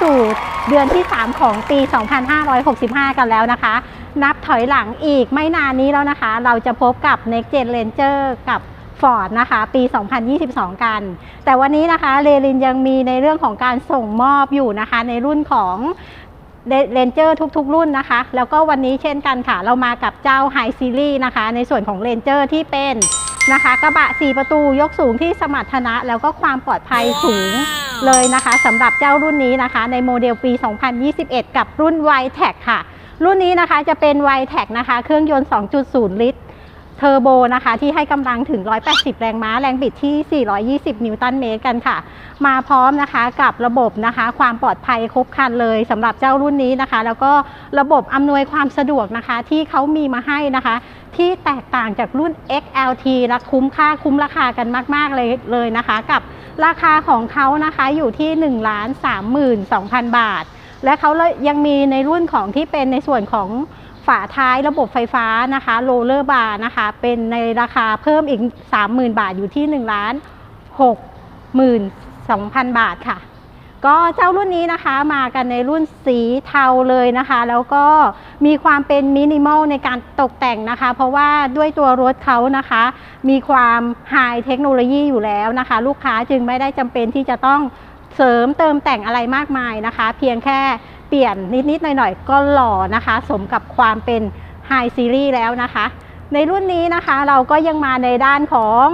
เข้าสู่เดือนที่ 3 ของปี 2565 กันแล้วนะคะ นับถอยหลังอีกไม่นานนี้แล้วนะคะ เราจะพบกับ Next Gen Ranger กับ Ford นะคะ ปี 2022 กัน แต่วันนี้นะคะเรลินยังมีในเรื่องของการส่งมอบอยู่นะคะ ในรุ่นของเรนเจอร์ทุกๆ รุ่นนะคะ แล้วก็วันนี้เช่นกันค่ะ เรามากับเจ้า High Series นะคะ ในส่วนของเรนเจอร์ที่เป็นนะคะ กระบะ 4 ประตูยกสูงที่สมรรถนะ แล้วก็ความปลอดภัยสูง เลยนะคะสำหรับเจ้ารุ่นนี้นะคะ ในโมเดลปี 2021 กับรุ่น y t e c ค่ะ รุ่นนี้นะคะจะเป็น y t e c นะคะ เครื่องยนต์ 2.0 ลิตรเทอร์โบนะคะ ที่ให้กำลังถึง 180 แรงม้า แรงบิดที่ 420 นิวตันเมตรกันค่ะ มาพร้อมนะคะกับระบบนะคะ ความปลอดภัยครบครันเลยสำหรับเจ้ารุ่นนี้นะคะ แล้วก็ระบบอำนวยความสะดวกนะคะ ที่เขามีมาให้นะคะ ที่แตกต่างจากรุ่น XLT และคุ้มค่าคุ้มราคากันมาก ๆ เลยเลยนะคะ กับ ราคาของเขานะคะอยู่ที่1 3 2 0 0 0บาท และเขายังมีในรุ่นของที่เป็นในส่วนของฝาท้ายระบบไฟฟ้านะคะโรลเลอร์บาร์นะคะเป็นในราคาเพิ่มอีก 30,000 บาทอยู่ที่1ล้าน62,000 บาทค่ะ ก็เจ้ารุ่นนี้นะคะมากันในรุ่นสีเทาเลยนะคะ แล้วก็มีความเป็นมินิมอลในการตกแต่งนะคะ เพราะว่าด้วยตัวรถเขานะคะ มีความไฮเทคโนโลยีอยู่แล้วนะคะ ลูกค้าจึงไม่ได้จำเป็นที่จะต้องเสริมเติมแต่งอะไรมากมายนะคะ เพียงแค่เปลี่ยนนิดๆหน่อยๆก็หล่อนะคะ สมกับความเป็นไฮซีรีส์แล้วนะคะ ในรุ่นนี้นะคะเราก็ยังมาในด้านของ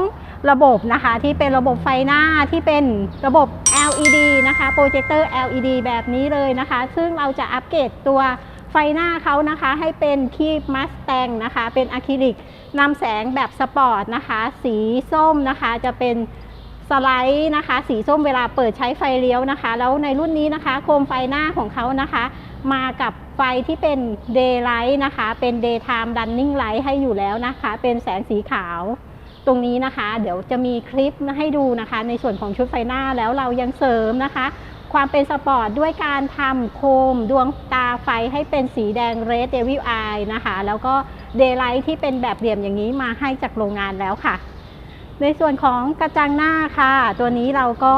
ระบบนะคะ ที่เป็นระบบไฟหน้าที่เป็นระบบ LED นะคะโปรเจคเตอร์ LED แบบนี้เลยนะคะ ซึ่งเราจะอัปเกรดตัวไฟหน้าเขานะคะให้เป็นคีบมัสแตงนะคะ เป็นอะคริลิกนำแสงแบบสปอร์ตนะคะ สีส้มนะคะจะเป็นสไลด์นะคะ สีส้มเวลาเปิดใช้ไฟเลี้ยวนะคะ แล้วในรุ่นนี้นะคะ โคมไฟหน้าของเขานะคะ มากับไฟที่เป็น Daylight นะคะ เป็น Daytime Running Light ให้อยู่แล้วนะคะ เป็นแสงสีขาว ตรงนี้นะคะ เดี๋ยวจะมีคลิปให้ดูนะคะ ในส่วนของชุดไฟหน้าแล้วเรายังเสริมนะคะ ความเป็นสปอร์ตด้วยการทำโคมดวงตาไฟให้เป็นสีแดง Red Devil Eye นะคะ แล้วก็ Daylight ที่เป็นแบบเหลี่ยมอย่างนี้มาให้จากโรงงานแล้วค่ะ ในส่วนของกระจังหน้าค่ะ ตัวนี้เราก็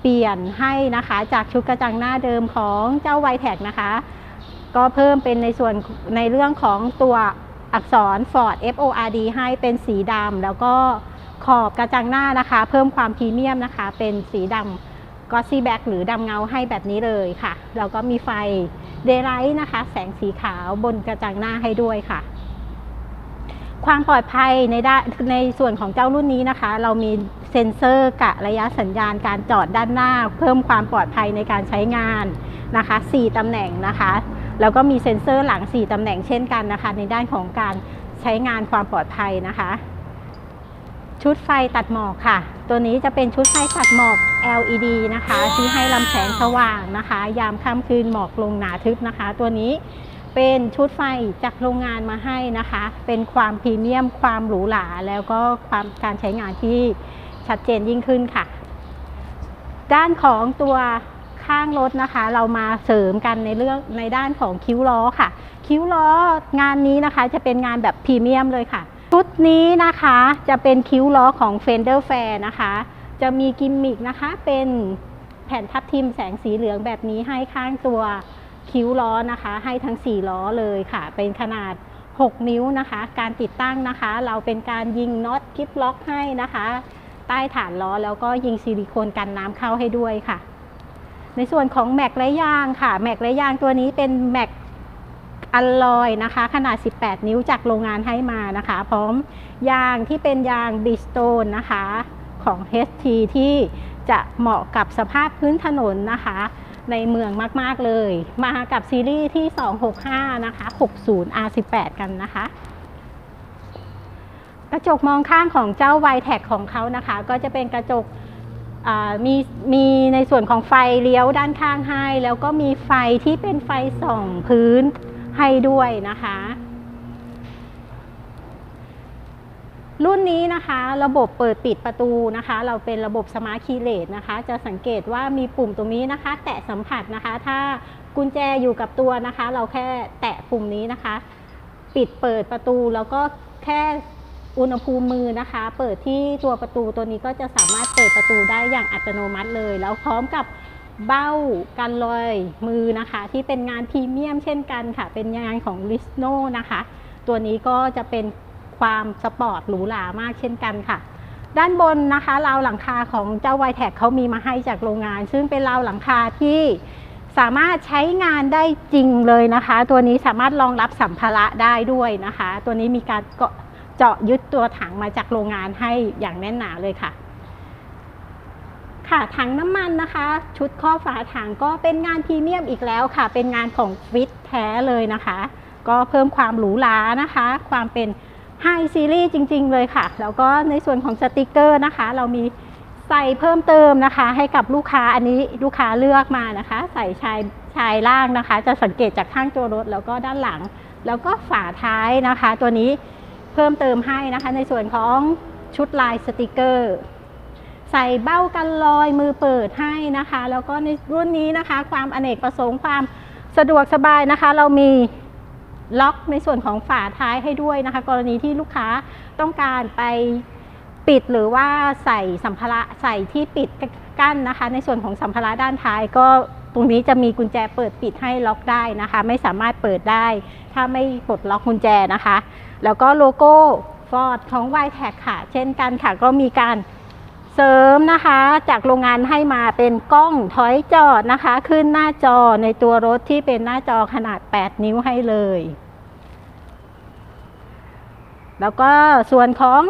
เปลี่ยนให้นะคะ จากชุดกระจังหน้าเดิมของเจ้าไวแท็กนะคะ ก็เพิ่มเป็นในส่วนในเรื่องของตัว อักษร Ford FORD ให้เป็นสีดำแล้วก็ขอบกระจังหน้านะคะ เพิ่มความพรีเมียมนะคะ เป็นสีดำกอซี่แบ็กหรือดำเงาให้แบบนี้เลยค่ะ แล้วก็มีไฟเดย์ไลท์นะคะ แสงสีขาวบนกระจังหน้าให้ด้วยค่ะ ความปลอดภัยในด้านในส่วนของเจ้ารุ่นนี้นะคะ เรามีเซ็นเซอร์กะระยะสัญญาณการจอดด้านหน้า เพิ่มความปลอดภัยในการใช้งานนะคะ 4ตำแหน่งนะคะ แล้วก็มีเซ็นเซอร์หลัง 4ตำแหน่งเช่นกันนะคะ ในด้านของการใช้งานความปลอดภัยนะคะ ชุดไฟตัดหมอกค่ะ ตัวนี้จะเป็นชุดไฟตัดหมอก LED นะคะ ที่ให้ลำแสงสว่างนะคะ ยามค่ำคืนหมอกลงหนาทึบนะคะ ตัวนี้เป็นชุดไฟจากโรงงานมาให้นะคะ เป็นความพรีเมียม ความหรูหราแล้วก็ความการใช้งานที่ชัดเจนยิ่งขึ้นค่ะ ด้านของตัว ข้างรถนะคะ เรามาเสริมกันในเรื่องในด้านของคิ้วล้อค่ะ คิ้วล้องานนี้นะคะจะเป็นงานแบบพรีเมียมเลยค่ะ ชุดนี้นะคะจะเป็นคิ้วล้อของ Fender Fair นะคะ จะมีกิมมิกนะคะ เป็นแผ่นทับทิมแสงสีเหลืองแบบนี้ให้ข้างตัวคิ้วล้อนะคะ ให้ทั้ง 4 ล้อเลยค่ะ เป็นขนาด 6 นิ้วนะคะ การติดตั้งนะคะ เราเป็นการยิงน็อตกิฟล็อกให้นะคะ ใต้ฐานล้อแล้วก็ยิงซิลิโคนกันน้ำเข้าให้ด้วยค่ะ ในส่วนของแม็กและยางค่ะแม็กและยางตัวนี้เป็นแม็กอัลลอยนะคะ ขนาด 18 นิ้วจากโรงงานให้มานะคะ พร้อมยางที่เป็นยางบิสโตนนะคะของ HT ที่จะเหมาะกับสภาพพื้นถนนนะคะ ในเมืองมาก ๆ เลย มากับซีรีส์ที่ 265 นะคะ 60 R18 กันนะคะ กระจกมองข้างของเจ้า y t e c ของเขานะคะ ก็จะเป็นกระจก มีมีในส่วนของไฟเลี้ยวด้านข้างให้ แล้วก็มีไฟที่เป็นไฟส่องพื้นให้ด้วยนะคะ รุ่นนี้นะคะ ระบบเปิดปิดประตูนะคะ เราเป็นระบบสมาร์ทคีย์เลสนะคะ จะสังเกตว่ามีปุ่มตรงนี้นะคะ แตะสัมผัสนะคะ ถ้ากุญแจอยู่กับตัวนะคะ เราแค่แตะปุ่มนี้นะคะ ปิดเปิดประตูแล้วก็แค่ อุณหภูมิมือนะคะ เปิดที่ตัวประตูตัวนี้ก็จะสามารถเปิดประตูได้อย่างอัตโนมัติเลย แล้วพร้อมกับเบ้ากันลอยมือนะคะ ที่เป็นงานพรีเมียมเช่นกันค่ะ เป็นงานของ l i s n o นะคะ ตัวนี้ก็จะเป็นความสปอร์ตหรูหรามากเช่นกันค่ะ ด้านบนนะคะราวหลังคาของเจ้า y t แท็กเขามีมาให้จากโรงงาน ซึ่งเป็นราวหลังคาที่สามารถใช้งานได้จริงเลยนะคะ ตัวนี้สามารถรองรับสัมภาระได้ด้วยนะคะ ตัวนี้มีการเกาะ เจาะยึดตัวถังมาจากโรงงานให้อย่างแน่นหนาเลยค่ะ ค่ะถังน้ำมันนะคะ ชุดข้อฝาถังก็เป็นงานพรีเมียมอีกแล้วค่ะ เป็นงานของฟิตแท้เลยนะคะ ก็เพิ่มความหรูหรานะคะ ความเป็นไฮซีรีส์จริง ๆ เลยค่ะ แล้วก็ในส่วนของสติกเกอร์นะคะ เรามีใส่เพิ่มเติมนะคะ ให้กับลูกค้าอันนี้ลูกค้าเลือกมานะคะ ใส่ชายชายล่างนะคะ จะสังเกตจากข้างตัวรถแล้วก็ด้านหลัง แล้วก็ฝาท้ายนะคะ ตัวนี้ พิ่มเติมให้นะคะ ในส่วนของชุดลายสติกเกอร์ ใส่เบ้ากันลอยมือเปิดให้นะคะ แล้วก็ในรุ่นนี้นะคะ ความอเนกประสงค์ความสะดวกสบายนะคะ เรามีล็อกในส่วนของฝาท้ายให้ด้วยนะคะ กรณีที่ลูกค้าต้องการไปปิดหรือว่าใส่สัมภาระใส่ที่ปิดกั้นนะคะ ในส่วนของสัมภาระด้านท้ายก็ตรงนี้จะมีกุญแจเปิดปิดให้ล็อกได้นะคะ ไม่สามารถเปิดได้ ถ้าไม่ปลดล็อกกุญแจนะคะ แล้วก็โลโก้ฟอร์ดของ y t แท็ค่ะ เช่นกันค่ะ ก็มีการเสริมนะคะ จากโรงงานให้มาเป็นกล้องถอยจอดนะคะ ขึ้นหน้าจอในตัวรถที่เป็นหน้าจอขนาด 8 นิ้วให้เลย แล้วก็ส่วนของ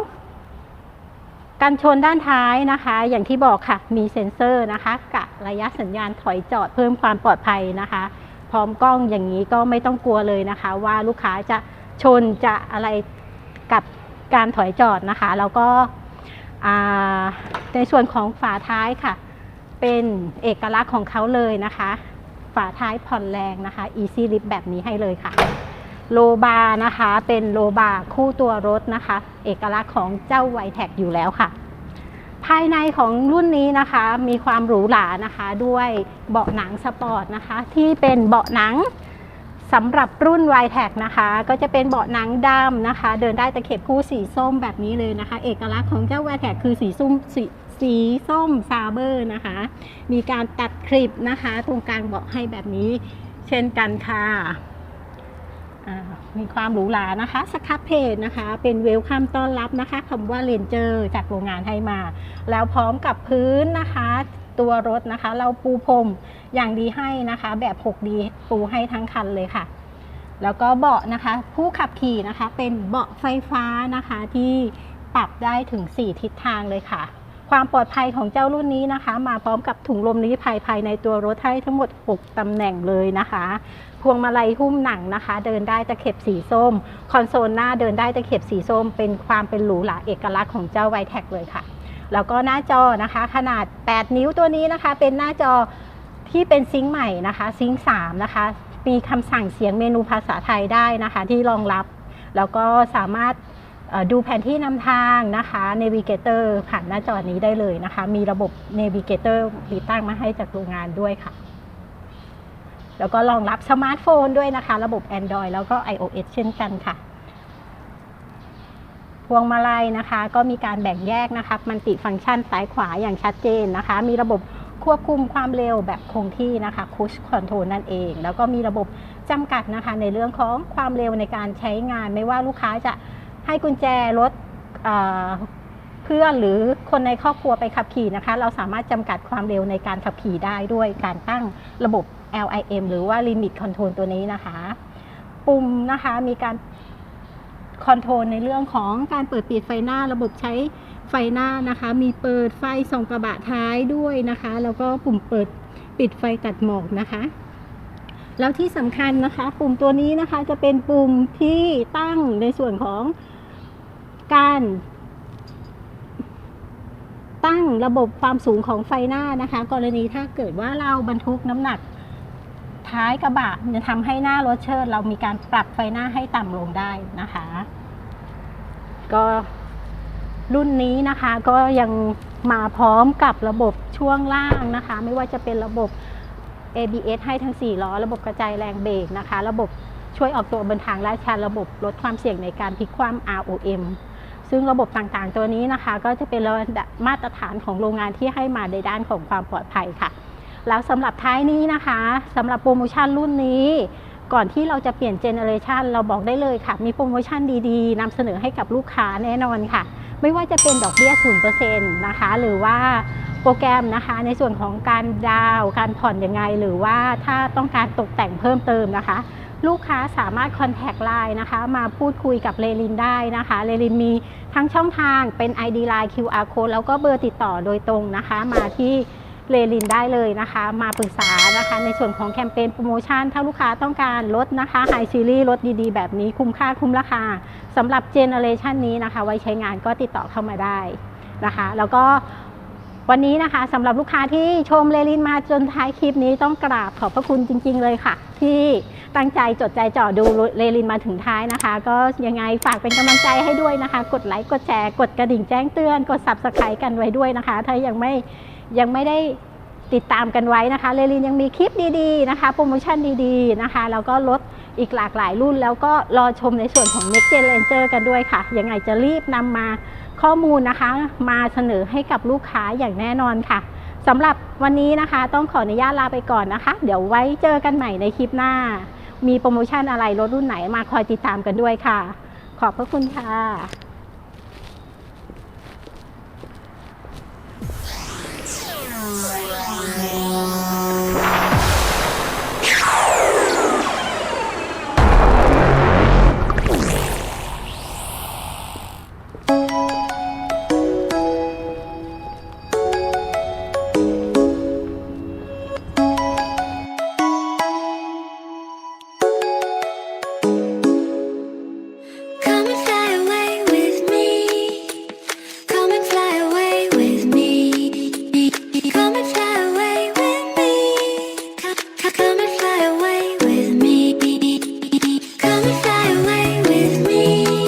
กันชนด้านท้ายนะคะ อย่างที่บอกค่ะ มีเซ็นเซอร์นะคะกะระยะสัญญาณถอยจอดเพิ่มความปลอดภัยนะคะ พร้อมกล้องอย่างนี้ก็ไม่ต้องกลัวเลยนะคะ ว่าลูกค้าจะ ชนจะอะไรกับการถอยจอดนะคะ แล้วก็ในส่วนของฝาท้ายค่ะ เป็นเอกลักษณ์ของเขาเลยนะคะ ฝาท้ายผ่อนแรงนะคะ Easy Lift แบบนี้ให้เลยค่ะ โลบาร์นะคะ เป็นโลบาร์คู่ตัวรถนะคะ เอกลักษณ์ของเจ้าไวแท็กอยู่แล้วค่ะ ภายในของรุ่นนี้นะคะ มีความหรูหรานะคะ ด้วยเบาะหนังสปอร์ตนะคะ ที่เป็นเบาะหนัง สำหรับรุ่น y t แท็นะคะ ก็จะเป็นเบาะหนังดำนะคะ เดินได้ตะเข็บคู่สีส้มแบบนี้เลยนะคะ เอกลักษณ์ของเจ้า y t แท็คือสีส้มสีสีส้มซาเบอร์นะคะ มีการตัดคลิปนะคะ ตรงกลางเบาะให้แบบนี้เช่นกันค่ะมีความหรูหรานะคะ สครับเพจนะคะ เป็นเวลคัมต้อนรับนะคะคำว่าเลนเจอร์จากโรงงานให้มา แล้วพร้อมกับพื้นนะคะ ตัวรถนะคะ เราปูพรมอย่างดีให้นะคะ แบบ 6D ปูให้ทั้งคันเลยค่ะ แล้วก็เบาะนะคะ ผู้ขับขี่นะคะ เป็นเบาะไฟฟ้านะคะที่ปรับได้ถึง 4 ทิศทางเลยค่ะ ความปลอดภัยของเจ้ารุ่นนี้นะคะ มาพร้อมกับถุงลมนิรภัยภายในตัวรถให้ทั้งหมด 6ตำแหน่งเลยนะคะ พวงมาลัยหุ้มหนังนะคะ เดินได้ตะเข็บสีส้ม คอนโซลหน้าเดินได้ตะเข็บสีส้ม เป็นความเป็นหรูหราเอกลักษณ์ของเจ้าไวแท็กเลยค่ะ แล้วก็หน้าจอนะคะ ขนาด 8 นิ้วตัวนี้นะคะ เป็นหน้าจอที่เป็นซิงค์ใหม่นะคะ ซิงค์3นะคะ มีคำสั่งเสียงเมนูภาษาไทยได้นะคะ ที่รองรับ แล้วก็สามารถดูแผนที่นำทางนะคะ Navigator ผ่านหน้าจอนี้ได้เลยนะคะ มีระบบ Navigator ติดตั้งมาให้จากโรงงานด้วยค่ะ แล้วก็รองรับสมาร์ทโฟนด้วยนะคะ ระบบ Android แล้วก็ iOS เช่นกันค่ะ พวงมาลัยนะคะ ก็มีการแบ่งแยกนะคะมันติฟังก์ชันซ้ายขวาอย่างชัดเจนนะคะ มีระบบควบคุมความเร็วแบบคงที่นะคะคุชคอนโทรลนั่นเอง แล้วก็มีระบบจำกัดนะคะ ในเรื่องของความเร็วในการใช้งาน ไม่ว่าลูกค้าจะให้กุญแจรถเอ่อเพื่อนหรือคนในครอบครัวไปขับขี่นะคะ เราสามารถจำกัดความเร็วในการขับขี่ได้ด้วยการตั้งระบบ LIM หรือว่า Limit Control ตัวนี้นะคะ ปุ่มนะคะมีการ คอนโทรลในเรื่องของการเปิดปิดไฟหน้าระบบใช้ไฟหน้านะคะ มีเปิดไฟส่องกระบะท้ายด้วยนะคะ แล้วก็ปุ่มเปิดปิดไฟตัดหมอกนะคะแล้วที่สำคัญนะคะ ปุ่มตัวนี้นะคะจะเป็นปุ่มที่ตั้งในส่วนของการ ตั้งระบบความสูงของไฟหน้านะคะ กรณีถ้าเกิดว่าเราบรรทุกน้ำหนัก ท้ายกระบะจะทำให้หน้ารถเชิด เรามีการปรับไฟหน้าให้ต่ำลงได้นะคะ ก็รุ่นนี้นะคะก็ยังมาพร้อมกับระบบช่วงล่างนะคะ ไม่ว่าจะเป็นระบบ ABS ให้ทั้ง 4 ล้อ ระบบกระจายแรงเบรกนะคะ ระบบช่วยออกตัวบนทางลาดชันระบบลดความเสี่ยงในการพลิกคว่ำ ROM ซึ่งระบบต่างๆ ตัวนี้นะคะ ก็จะเป็นมาตรฐานของโรงงานที่ให้มาในด้านของความปลอดภัยค่ะ แล้วสำหรับท้ายนี้นะคะสำหรับโปรโมชั่นรุ่นนี้ ก่อนที่เราจะเปลี่ยนเจเนอเรชันเราบอกได้เลยค่ะ มีโปรโมชั่นดีๆนำเสนอให้กับลูกค้าแน่นอนค่ะ ไม่ว่าจะเป็นดอกเบี้ย0%นะคะ หรือว่าโปรแกรมนะคะในส่วนของการดาวน์การผ่อนยังไง หรือว่าถ้าต้องการตกแต่งเพิ่มเติมนะคะ ลูกค้าสามารถคอนแทคไลน์นะคะ มาพูดคุยกับเลลินได้นะคะเลลินมีทั้งช่องทางเป็น ID Line QR Code แล้วก็เบอร์ติดต่อโดยตรงนะคะ มาที่ เลลินได้เลยนะคะ มาปรึกษานะคะ ในส่วนของแคมเปญโปรโมชั่น ถ้าลูกค้าต้องการลดนะคะไฮซีรีส์ลดดีๆ แบบนี้คุ้มค่าคุ้มราคาสำหรับเจเนอเรชันนี้นะคะ ไว้ใช้งานก็ติดต่อเข้ามาได้นะคะ แล้วก็วันนี้นะคะสำหรับลูกค้าที่ชมเลลินมาจนท้ายคลิปนี้ต้องกราบขอบพระคุณจริง ๆ เลยค่ะ ที่ตั้งใจจดใจจ่อดูเลลินมาถึงท้ายนะคะ ก็ยังไงฝากเป็นกำลังใจให้ด้วยนะคะ กดไลค์กดแชร์กดกระดิ่งแจ้งเตือน กด subscribe กันไว้ด้วยนะคะ ถ้ายังไม่ ยังไม่ได้ติดตามกันไว้นะคะเลลินยังมีคลิปดีๆนะคะ โปรโมชั่นดีๆนะคะ แล้วก็ลดอีกหลากหลายรุ่น แล้วก็รอชมในส่วนของ Next Gen Ranger กันด้วยค่ะ ยังไงจะรีบนำมาข้อมูลนะคะ มาเสนอให้กับลูกค้าอย่างแน่นอนค่ะสำหรับวันนี้นะคะต้องขออนุญาตลาไปก่อนนะคะ เดี๋ยวไว้เจอกันใหม่ในคลิปหน้า มีโปรโมชั่นอะไรรถรุ่นไหนมาคอยติดตามกันด้วยค่ะ ขอบพระคุณค่ะ Oh, my God.